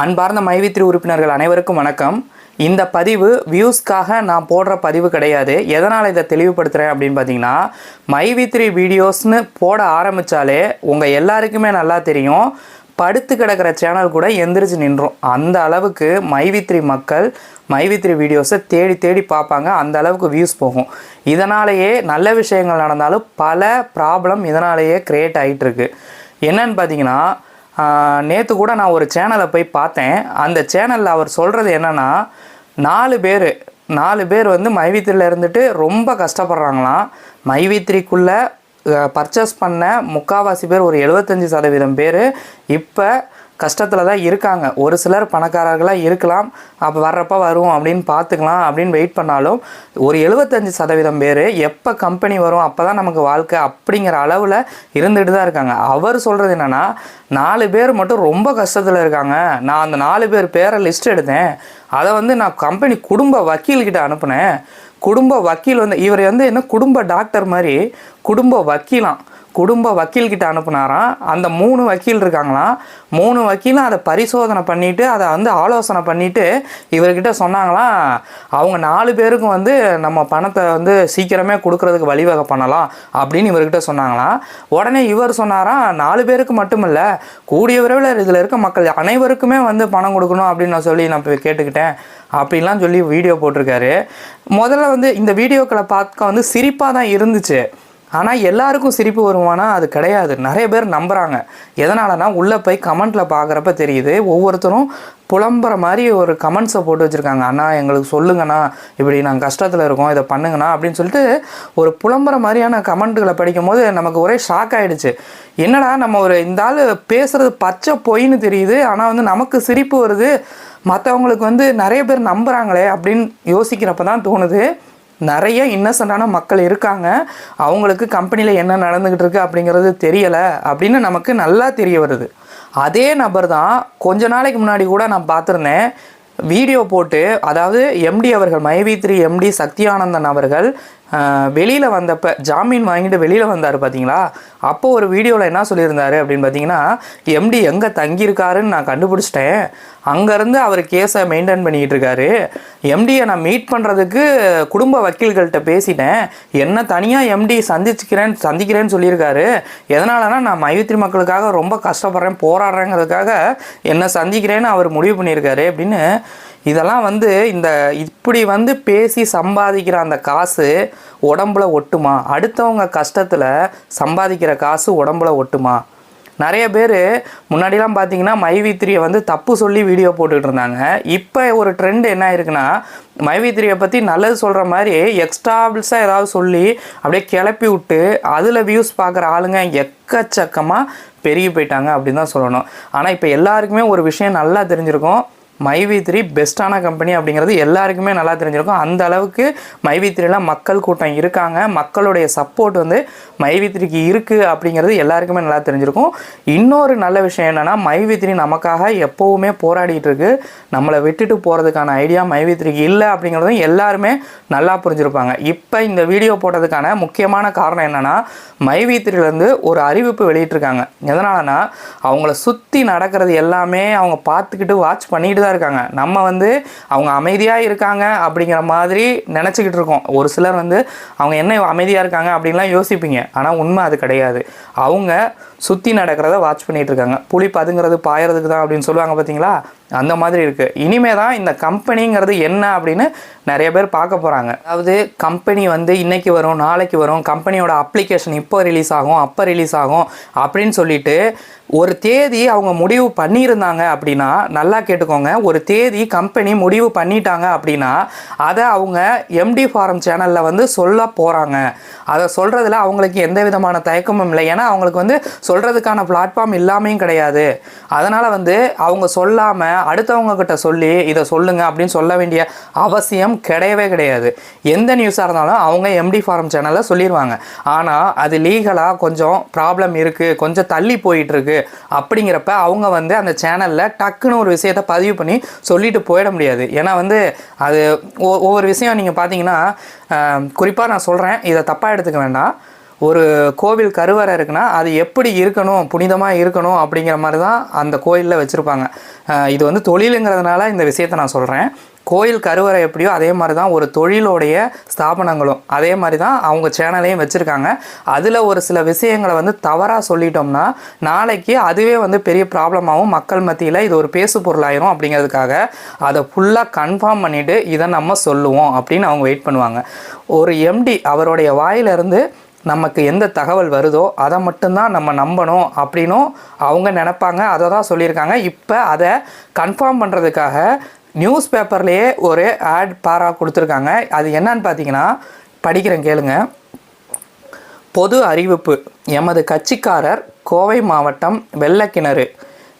அன்பார்ந்த மைவித்ரி உறுப்பினர்கள் அனைவருக்கும் வணக்கம். இந்த பதிவு வியூஸ்க்காக நான் போடுற பதிவு கிடையாது. எதனால் இதை தெளிவுபடுத்துகிறேன் அப்படின்னு பார்த்தீங்கன்னா மைவித்ரி வீடியோஸ்னு போட ஆரம்பித்தாலே உங்கள் எல்லாருக்குமே நல்லா தெரியும். படுத்து கிடக்கிற சேனல் கூட எந்திரிச்சு நின்றோம். அந்த அளவுக்கு மைவித்ரி மக்கள் மைவித்ரி வீடியோஸை தேடி தேடி பார்ப்பாங்க. அந்த அளவுக்கு வியூஸ் போகும். இதனாலேயே நல்ல விஷயங்கள் நடந்தாலும் பல ப்ராப்ளம் இதனாலேயே க்ரியேட் ஆகிட்டுருக்கு என்னன்னு பார்த்தீங்கன்னா நேற்று கூட நான் ஒரு சேனலை போய் பார்த்தேன். அந்த சேனலில் அவர் சொல்கிறது என்னென்னா நாலு பேர் நாலு பேர் வந்து மைவித்திரியில் இருந்துட்டு ரொம்ப கஷ்டப்படுறாங்களாம். மைவித்திரிக்குள்ளே பர்ச்சேஸ் பண்ண முக்காவாசி பேர் ஒரு எழுபத்தஞ்சி சதவீதம் பேர். இப்போ கஷ்டத்தில் தான் இருக்காங்க. ஒரு சிலர் பணக்காரர்களாக இருக்கலாம். அப்போ வர்றப்போ வரும் அப்படின்னு பார்த்துக்கலாம் அப்படின்னு வெயிட் பண்ணாலும் ஒரு எழுபத்தஞ்சி சதவீதம் பேர் எப்போ கம்பெனி வரும் அப்போ தான் நமக்கு வாழ்க்கை அப்படிங்கிற அளவில் இருந்துகிட்டு தான் இருக்காங்க. அவர் சொல்கிறது என்னென்னா நாலு பேர் மட்டும் ரொம்ப கஷ்டத்தில் இருக்காங்க. நான் அந்த நாலு பேர் பேரை லிஸ்ட் எடுத்தேன். அதை வந்து நான் கம்பெனி குடும்ப வக்கீல்கிட்ட அனுப்புனேன். குடும்ப வக்கீல் வந்து இவர் வந்து என்ன குடும்ப டாக்டர் மாதிரி குடும்ப வக்கீலாம். குடும்ப வக்கீல்கிட்ட அனுப்புனாராம். அந்த மூணு வக்கீல் இருக்காங்களாம். மூணு வக்கீலும் அதை பரிசோதனை பண்ணிவிட்டு அதை வந்து ஆலோசனை பண்ணிவிட்டு இவர்கிட்ட சொன்னாங்களாம் அவங்க நாலு பேருக்கும் வந்து நம்ம பணத்தை வந்து சீக்கிரமே கொடுக்கறதுக்கு வழிவகை பண்ணலாம் அப்படின்னு இவர்கிட்ட சொன்னாங்களாம். உடனே இவர் சொன்னாராம் நாலு பேருக்கு மட்டும் இல்லை கூடிய விரைவில் இதில் இருக்க மக்கள் அனைவருக்குமே வந்து பணம் கொடுக்கணும் அப்படின்னு நான் சொல்லி நான் போய் கேட்டுக்கிட்டேன் அப்படின்லாம் சொல்லி வீடியோ போட்டிருக்காரு. முதல்ல வந்து இந்த வீடியோக்களை பார்க்க வந்து சிரிப்பாக தான் இருந்துச்சு. ஆனால் எல்லாருக்கும் சிரிப்பு வருமானா அது கிடையாது. நிறைய பேர் நம்புகிறாங்க எதனாலனா உள்ளே போய் கமெண்ட்டில் பார்க்குறப்ப தெரியுது. ஒவ்வொருத்தரும் புலம்புற மாதிரி ஒரு கமெண்ட்ஸை போட்டு வச்சுருக்காங்க. அண்ணா எங்களுக்கு சொல்லுங்கண்ணா. இப்படி நாங்கள் கஷ்டத்தில் இருக்கோம். இதை பண்ணுங்கண்ணா. அப்படின்னு சொல்லிட்டு ஒரு புலம்புற மாதிரியான கமெண்ட்டுகளை படிக்கும் போது நமக்கு ஒரே ஷாக் ஆகிடுச்சு என்னடா நம்ம ஒரு இந்த ஆள் பேசுகிறது பச்சை பொய்ன்னு தெரியுது. ஆனால் வந்து நமக்கு சிரிப்பு வருது. மற்றவங்களுக்கு வந்து நிறைய பேர் நம்புகிறாங்களே அப்படின்னு யோசிக்கிறப்ப தான் தோணுது. நிறைய இன்னசென்டான மக்கள் இருக்காங்க. அவங்களுக்கு கம்பெனியில் என்ன நடந்துக்கிட்டு இருக்குது அப்படிங்கிறது தெரியலை. அப்படின்னு நமக்கு நல்லா தெரிய வருது. அதே நபர் தான் கொஞ்ச நாளைக்கு முன்னாடி கூட நான் பார்த்துருந்தேன். வீடியோ போட்டு அதாவது எம்டி அவர்கள் மைவி த்ரீ எம்டி சக்தியானந்தன் அவர்கள் வெளியில் வந்தப்போ ஜாமீன் வாங்கிட்டு வெளியில் வந்தார் பார்த்தீங்களா அப்போது ஒரு வீடியோவில் என்ன சொல்லியிருந்தாரு அப்படின்னு பார்த்தீங்கன்னா எம்டி எங்கே தங்கியிருக்காருன்னு நான் கண்டுபிடிச்சிட்டேன். அங்கேருந்து அவர் கேஸை மெயின்டைன் பண்ணிக்கிட்டு இருக்காரு. எம்டியை நான் மீட் பண்ணுறதுக்கு குடும்ப வக்கீல்கள்கிட்ட பேசிட்டேன். என்ன தனியாக எம்டி சந்திச்சுக்கிறேன் சந்திக்கிறேன்னு சொல்லியிருக்காரு. எதனாலனா நான் மைவித்திரி மக்களுக்காக ரொம்ப கஷ்டப்படுறேன் போராடுறேங்கிறதுக்காக என்னை சந்திக்கிறேன்னு அவர் முடிவு பண்ணியிருக்காரு அப்படின்னு இதெல்லாம் வந்து இந்த இப்படி வந்து பேசி சம்பாதிக்கிற அந்த காசு உடம்புல ஒட்டுமா? அடுத்தவங்க கஷ்டத்தில் சம்பாதிக்கிற காசு உடம்புல ஒட்டுமா? நிறைய பேர் முன்னாடிலாம் பார்த்தீங்கன்னா மைவித்திரியை வந்து தப்பு சொல்லி வீடியோ போட்டுக்கிட்டு இருந்தாங்க. இப்போ ஒரு ட்ரெண்ட் என்ன ஆயிருக்குன்னா மைவித்திரியை பற்றி நல்லது சொல்கிற மாதிரி எக்ஸ்ட்ராபிள்ஸாக ஏதாவது சொல்லி அப்படியே கிளப்பி விட்டு அதில் வியூஸ் பார்க்குற ஆளுங்க எக்கச்சக்கமாக பெருகி போயிட்டாங்க அப்படின்னு தான் சொல்லணும். ஆனால் இப்போ எல்லாருக்குமே ஒரு விஷயம் நல்லா தெரிஞ்சிருக்கும். மைவி த்ரீ பெஸ்ட்டான கம்பெனி அப்படிங்கிறது எல்லாருக்குமே நல்லா தெரிஞ்சிருக்கும். அந்த அளவுக்கு மைவி த்ரீல மக்கள் கூட்டம் இருக்காங்க. மக்களுடைய சப்போர்ட் வந்து மைவி த்ரீக்கு இருக்குது அப்படிங்கிறது எல்லாருக்குமே நல்லா தெரிஞ்சிருக்கும். இன்னொரு நல்ல விஷயம் என்னென்னா மைவி த்ரீ நமக்காக எப்போவுமே போராடிட்டு இருக்கு. நம்மளை விட்டுட்டு போகிறதுக்கான ஐடியா மைவி த்ரீக்கு இல்லை அப்படிங்கிறதும் எல்லாருமே நல்லா புரிஞ்சிருப்பாங்க. இப்போ இந்த வீடியோ போட்டதுக்கான முக்கியமான காரணம் என்னென்னா மைவி த்ரீலேருந்து ஒரு அறிவிப்பு வெளியிட்டிருக்காங்க. எதனாலனா அவங்கள சுற்றி நடக்கிறது எல்லாமே அவங்க பார்த்துக்கிட்டு வாட்ச் பண்ணிட்டு தான் தான் இருக்காங்க. நம்ம வந்து அவங்க அமைதியாக இருக்காங்க அப்படிங்கிற மாதிரி நினச்சிக்கிட்டு இருக்கோம். ஒரு சிலர் வந்து அவங்க என்ன அமைதியாக இருக்காங்க அப்படின்லாம் யோசிப்பீங்க. ஆனால் உண்மை அது கிடையாது. அவங்க சுற்றி நடக்கிறத வாட்ச் பண்ணிகிட்டு இருக்காங்க புளி பதுங்கிறது பாயறதுக்கு தான் அப்படின்னு சொல்லுவாங்க பார்த்தீங்களா அந்த மாதிரி இருக்குது இனிமே தான் இந்த கம்பெனிங்கிறது என்ன அப்படின்னு நிறைய பேர் பார்க்க போகிறாங்க அதாவது கம்பெனி வந்து இன்றைக்கி வரும் நாளைக்கு வரும் கம்பெனியோட அப்ளிகேஷன் இப்போ ரிலீஸ் ஆகும் அப்போ ரிலீஸ் ஆகும் அப்படின்னு சொல்லிட்டு ஒரு தேதி அவங்க முடிவு பண்ணியிருந்தாங்க அப்படின்னா நல்லா கேட்டுக்கோங்க ஒரு தேதி கம்பெனி முடிவு பண்ணிட்டாங்க அப்படின்னா அதை அவங்க எம்டி ஃபாரம் சேனலில் வந்து சொல்ல போகிறாங்க அதை சொல்கிறதுல அவங்களுக்கு எந்த விதமான தயக்கமும் இல்லை. ஏன்னா அவங்களுக்கு வந்து சொல்கிறதுக்கான பிளாட்ஃபார்ம் இல்லாமையும் கிடையாது. அதனால் வந்து அவங்க சொல்லாமல் அடுத்தவங்க கிட்ட சொல்லி இதை சொல்லுங்கள் அப்படின்னு சொல்ல வேண்டிய அவசியம் கிடையவே கிடையாது. எந்த நியூஸாக இருந்தாலும் அவங்க எம்டி ஃபாரம் சேனலில் சொல்லிடுவாங்க ஆனால் அது லீகலாக கொஞ்சம் ப்ராப்ளம் இருக்குது கொஞ்சம் தள்ளி போயிட்டுருக்கு அப்படிங்கிறப்ப அவங்க வந்து அந்த சேனலில் டக்குன்னு ஒரு விஷயத்தை பதிவு பண்ணி சொல்லிட்டு போயிட முடியாது. ஏன்னா வந்து அது ஒவ்வொரு விஷயம் நீங்கள் பார்த்தீங்கன்னா குறிப்பாக நான் சொல்கிறேன் இதை தப்பாக எடுத்துக்க வேண்டாம். ஒரு கோவில் கருவறை இருக்குன்னா அது எப்படி இருக்கணும் புனிதமாக இருக்கணும் அப்படிங்கிற மாதிரி தான் அந்த கோயிலில் வச்சுருப்பாங்க. இது வந்து தொழிலுங்கிறதுனால இந்த விஷயத்தை நான் சொல்கிறேன் கோயில் கருவறை எப்படியோ அதே மாதிரி தான் ஒரு தொழிலோடைய ஸ்தாபனங்களும். அதே மாதிரி தான் அவங்க சேனலையும் வச்சுருக்காங்க. அதில் ஒரு சில விஷயங்களை வந்து தவறாக சொல்லிட்டோம்னா நாளைக்கு அதுவே வந்து பெரிய ப்ராப்ளமாகவும் மக்கள் மத்தியில் இது ஒரு பேசு பொருளாயிரும் அப்படிங்கிறதுக்காக அதை ஃபுல்லாக கன்ஃபார்ம் பண்ணிவிட்டு இதை நம்ம சொல்லுவோம் அப்படின்னு அவங்க வெயிட் பண்ணுவாங்க. ஒரு எம்டி அவருடைய வாயிலிருந்து நமக்கு எந்த தகவல் வருதோ அதை மட்டும்தான் நம்ம நம்பணும் அப்படின்னும் அவங்க நினப்பாங்க. அதை தான் சொல்லியிருக்காங்க. இப்போ அதை கன்ஃபார்ம் பண்ணுறதுக்காக நியூஸ் பேப்பர்லேயே ஒரு ஆட் பாரா கொடுத்துருக்காங்க. அது என்னன்னு பார்த்தீங்கன்னா படிக்கிறேன் கேளுங்க. பொது அறிவிப்பு. எமது கட்சிக்காரர் கோவை மாவட்டம் வெள்ளக்கிணறு.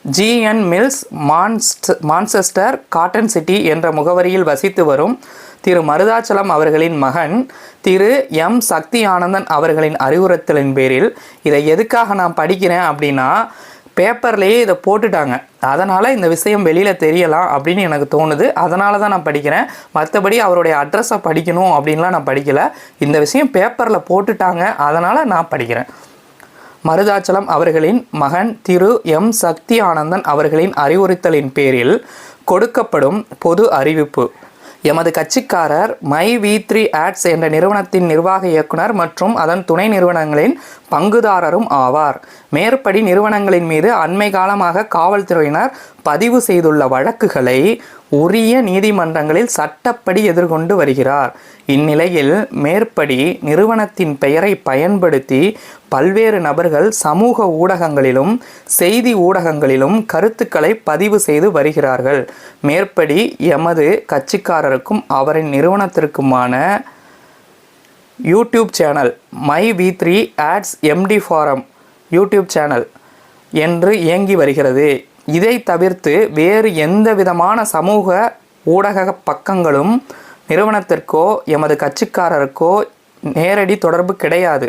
ஜிஎன் மில்ஸ் மான்ஸ்ட் மான்செஸ்டர் காட்டன் சிட்டி என்ற முகவரியில் வசித்து வரும் திரு மருதாச்சலம் அவர்களின் மகன் திரு எம் சக்தி ஆனந்தன் அவர்களின் அறிவுறுத்தலின் பேரில் இதை எதுக்காக நான் படிக்கிறேன் அப்படின்னா பேப்பர்லேயே இதை போட்டுட்டாங்க. அதனால் இந்த விஷயம் வெளியில் தெரியலாம் அப்படின்னு எனக்கு தோணுது. அதனால தான் நான் படிக்கிறேன். மற்றபடி அவருடைய அட்ரஸை படிக்கணும் அப்படின்லாம் நான் படிக்கலை. இந்த விஷயம் பேப்பரில் போட்டுட்டாங்க. அதனால் நான் படிக்கிறேன். மருதாச்சலம் அவர்களின் மகன் திரு எம். சக்தி ஆனந்தன் அவர்களின் அறிவுறுத்தலின் பேரில் கொடுக்கப்படும் பொது அறிவிப்பு. எமது கட்சிக்காரர் மை வி த்ரீ ஆட்ஸ் என்ற நிறுவனத்தின் நிர்வாக இயக்குனர் மற்றும் அதன் துணை நிறுவனங்களின் பங்குதாரரும் ஆவார். மேற்படி நிறுவனங்களின் மீது அண்மை காலமாக காவல்துறையினர் பதிவு செய்துள்ள வழக்குகளை உரிய நீதிமன்றங்களில் சட்டப்படி எதிர்கொண்டு வருகிறார். இந்நிலையில் மேற்படி நிறுவனத்தின் பெயரை பயன்படுத்தி பல்வேறு நபர்கள் சமூக ஊடகங்களிலும் செய்தி ஊடகங்களிலும் கருத்துக்களை பதிவு செய்து வருகிறார்கள். மேற்படி எமது கட்சிக்காரருக்கும் அவரின் நிறுவனத்திற்குமான YouTube channel my V three ads MD forum YouTube channel என்று இயங்கி வருகிறது. இதை தவிர்த்து வேறு எந்த விதமான சமூக ஊடக பக்கங்களும் நிறுவனத்திற்கோ எமது கட்சிக்காரருக்கோ நேரடி தொடர்பு கிடையாது.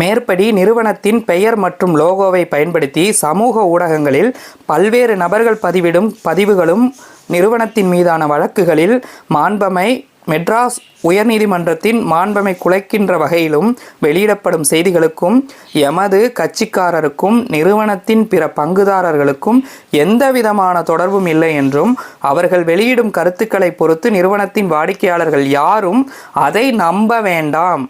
மேற்படி நிறுவனத்தின் பெயர் மற்றும் லோகோவை பயன்படுத்தி சமூக ஊடகங்களில் பல்வேறு நபர்கள் பதிவிடும் பதிவுகளும் நிறுவனத்தின் மீதான வழக்குகளில் மாண்பமை மெட்ராஸ் உயர்நீதிமன்றத்தின் மாண்பமை குலைக்கின்ற வகையிலும் வெளியிடப்படும் செய்திகளுக்கும் எமது கட்சிக்காரருக்கும் நிறுவனத்தின் பிற பங்குதாரர்களுக்கும் எந்த விதமான தொடர்பும் இல்லை என்றும் அவர்கள் வெளியிடும் கருத்துக்களை பொறுத்து நிறுவனத்தின் வாடிக்கையாளர்கள் யாரும் அதை நம்ப வேண்டாம்.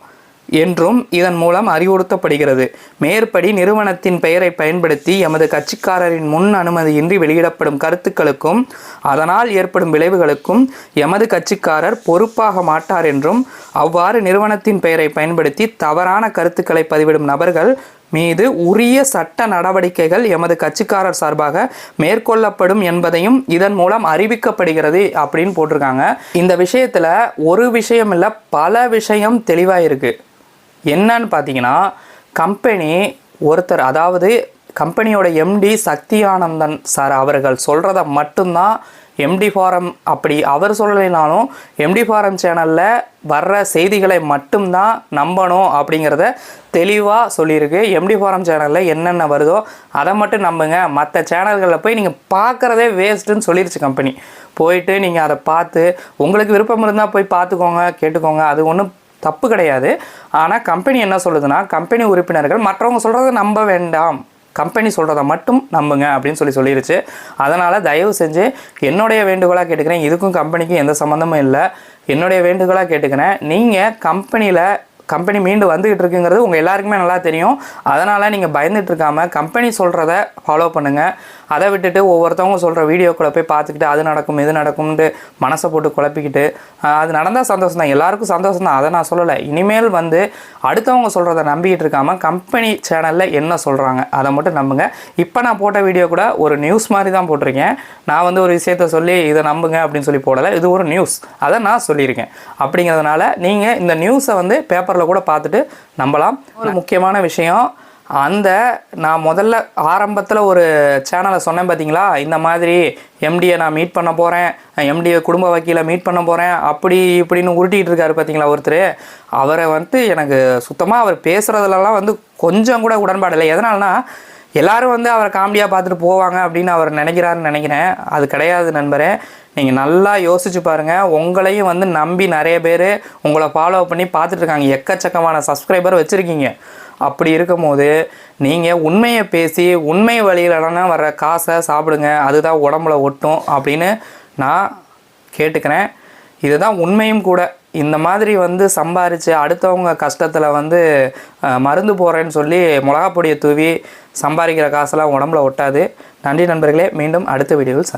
என்றும் இதன் மூலம் அறிவுறுத்தப்படுகிறது. மேற்படி நிறுவனத்தின் பெயரை பயன்படுத்தி எமது கட்சிக்காரரின் முன் அனுமதியின்றி வெளியிடப்படும் கருத்துக்களுக்கும் அதனால் ஏற்படும் விளைவுகளுக்கும் எமது கட்சிக்காரர் பொறுப்பாக மாட்டார் என்றும் அவ்வாறு நிறுவனத்தின் பெயரை பயன்படுத்தி தவறான கருத்துக்களை பதிவிடும் நபர்கள் மீது உரிய சட்ட நடவடிக்கைகள் எமது கட்சிக்காரர் சார்பாக மேற்கொள்ளப்படும் என்பதையும் இதன் மூலம் அறிவிக்கப்படுகிறது அப்படின்னு போட்டிருக்காங்க. இந்த விஷயத்தில் ஒரு விஷயம் இல்லை பல விஷயம் தெளிவாக இருக்குது என்னன்னு பார்த்தீங்கன்னா கம்பெனி ஒருத்தர் அதாவது கம்பெனியோட எம்டி சக்தி ஆனந்தன் சார் அவர்கள் சொல்கிறத மட்டும்தான் எம்டி ஃபாரம் அப்படி அவர் சொல்லலைனாலும் எம்டி ஃபாரம் சேனலில் வர்ற செய்திகளை மட்டும்தான் நம்பணும் அப்படிங்கிறத தெளிவாக சொல்லியிருக்கு. எம்டி ஃபாரம் சேனலில் என்னென்ன வருதோ அதை மட்டும் நம்புங்க. மற்ற சேனல்களில் போய் நீங்கள் பார்க்குறதே வேஸ்ட்டுன்னு சொல்லிருச்சு கம்பெனி போயிட்டு நீங்கள் அதை பார்த்து உங்களுக்கு விருப்பம் இருந்தால் போய் பார்த்துக்கோங்க கேட்டுக்கோங்க. அது ஒன்றும் தப்பு கிடையாது. ஆனால் கம்பெனி என்ன சொல்லுதுன்னா கம்பெனி உறுப்பினர்கள் மற்றவங்க சொல்கிறத நம்ப வேண்டாம். கம்பெனி சொல்கிறத மட்டும் நம்புங்க அப்படின்னு சொல்லி சொல்லிருச்சு. அதனால் தயவு செஞ்சு என்னுடைய வேண்டுகோளாக கேட்டுக்கிறேன். இதுக்கும் கம்பெனிக்கும் எந்த சம்மந்தமும் இல்லை. என்னுடைய வேண்டுகோளாக கேட்டுக்கிறேன். நீங்கள் கம்பெனியில் கம்பெனி மீண்டு வந்துகிட்டு இருக்குங்கிறது உங்கள் எல்லாருக்குமே நல்லா தெரியும். அதனால் நீங்கள் பயந்துட்டு இருக்காமல் கம்பெனி சொல்கிறத ஃபாலோ பண்ணுங்கள் அதை விட்டுட்டு ஒவ்வொருத்தவங்க சொல்கிற வீடியோக்களை போய் பார்த்துக்கிட்டு அது நடக்கும் இது நடக்கும்ட்டு மனசை போட்டு குழப்பிக்கிட்டு அது நடந்தால் சந்தோஷம் தான் எல்லாருக்கும் சந்தோஷம் தான் அதை நான் சொல்லலை. இனிமேல் வந்து அடுத்தவங்க சொல்கிறத நம்பிக்கிட்டு இருக்காமல் கம்பெனி சேனலில் என்ன சொல்கிறாங்க அதை மட்டும் நம்புங்க. இப்போ நான் போட்ட வீடியோ கூட ஒரு நியூஸ் மாதிரி தான் போட்டிருக்கேன். நான் வந்து ஒரு விஷயத்த சொல்லி இதை நம்புங்க அப்படின்னு சொல்லி போடலை. இது ஒரு நியூஸ் அதை நான் சொல்லியிருக்கேன். அப்படிங்கிறதுனால நீங்கள் இந்த நியூஸை வந்து பேப்பரில் கூட பார்த்துட்டு நம்பலாம். ஒரு முக்கியமான விஷயம் அந்த நான் முதல்ல ஆரம்பத்தில் ஒரு சேனலை சொன்னேன் பார்த்தீங்களா இந்த மாதிரி எம்டியை நான் மீட் பண்ண போகிறேன் எம்டியை குடும்ப வக்கீலை மீட் பண்ண போகிறேன் அப்படி இப்படின்னு உருட்டிகிட்டு இருக்காரு பார்த்தீங்களா ஒருத்தர். அவரை வந்து எனக்கு சுத்தமாக அவர் பேசுகிறதுலலாம் வந்து கொஞ்சம் கூட உடன்பாடு இல்லை. எதனால்னா எல்லாரும் வந்து அவரை காமெடியாக பார்த்துட்டு போவாங்க அப்படின்னு அவர் நினைக்கிறாருன்னு நினைக்கிறேன். அது கிடையாது நண்பரே. நீங்கள் நல்லா யோசிச்சு பாருங்கள் உங்களையும் வந்து நம்பி நிறைய பேர் உங்களை ஃபாலோ பண்ணி பார்த்துட்ருக்காங்க எக்கச்சக்கமான சப்ஸ்கிரைபர் வச்சுருக்கீங்க. அப்படி இருக்கும்போது நீங்கள் உண்மையை பேசி உண்மை வழியிலனா வர்ற காசை சாப்பிடுங்க. அதுதான் உடம்புல ஒட்டும் அப்படின்னு நான் கேட்டுக்கிறேன். இதுதான் உண்மையும் கூட. இந்த மாதிரி வந்து சம்பாரித்து அடுத்தவங்க கஷ்டத்தில் வந்து மருந்து போகிறேன்னு சொல்லி மிளகாப்பொடியை தூவி சம்பாதிக்கிற காசெல்லாம் உடம்புல ஒட்டாது. நன்றி நண்பர்களே மீண்டும் அடுத்த வீடியோவில்